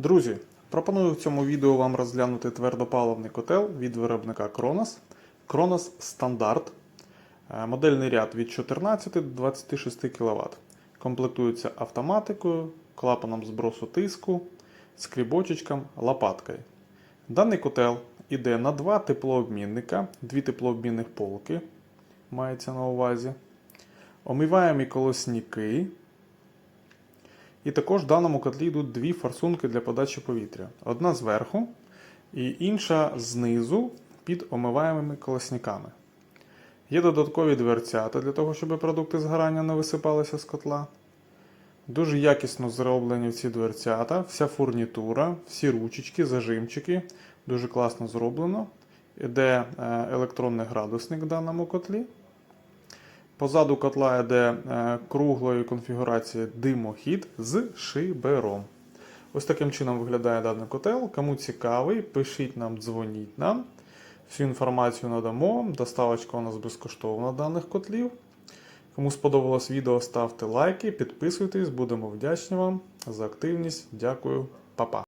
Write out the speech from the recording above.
Друзі, пропоную в цьому відео вам розглянути твердопаливний котел від виробника Kronos. Kronos Standard. Е, Модельний ряд від 14 до 26 кВт. Комплектується автоматикою, клапаном збросу тиску, скрібочечком, лопаткою. Даний котел іде на два теплообмінника, дві теплообмінних полки, мається на увазі. Омиваємі колосники. І також в даному котлі йдуть дві форсунки для подачі повітря. Одна зверху і інша знизу під омиваємими колосниками. Є додаткові дверцята для того, щоб продукти згорання не висипалися з котла. Дуже якісно зроблені ці дверцята, вся фурнітура, всі ручечки, зажимчики. Дуже класно зроблено. Іде е, електронний градусник в даному котлі. Позаду котла йде е, круглої конфігурації димохід з шибером. Ось таким чином виглядає даний котел. Кому цікавий, пишіть нам, дзвоніть нам. Всю інформацію надамо. Доставочка у нас безкоштовна даних котлів. Кому сподобалось відео, ставте лайки, підписуйтесь, будемо вдячні вам за активність. Дякую, Па-па.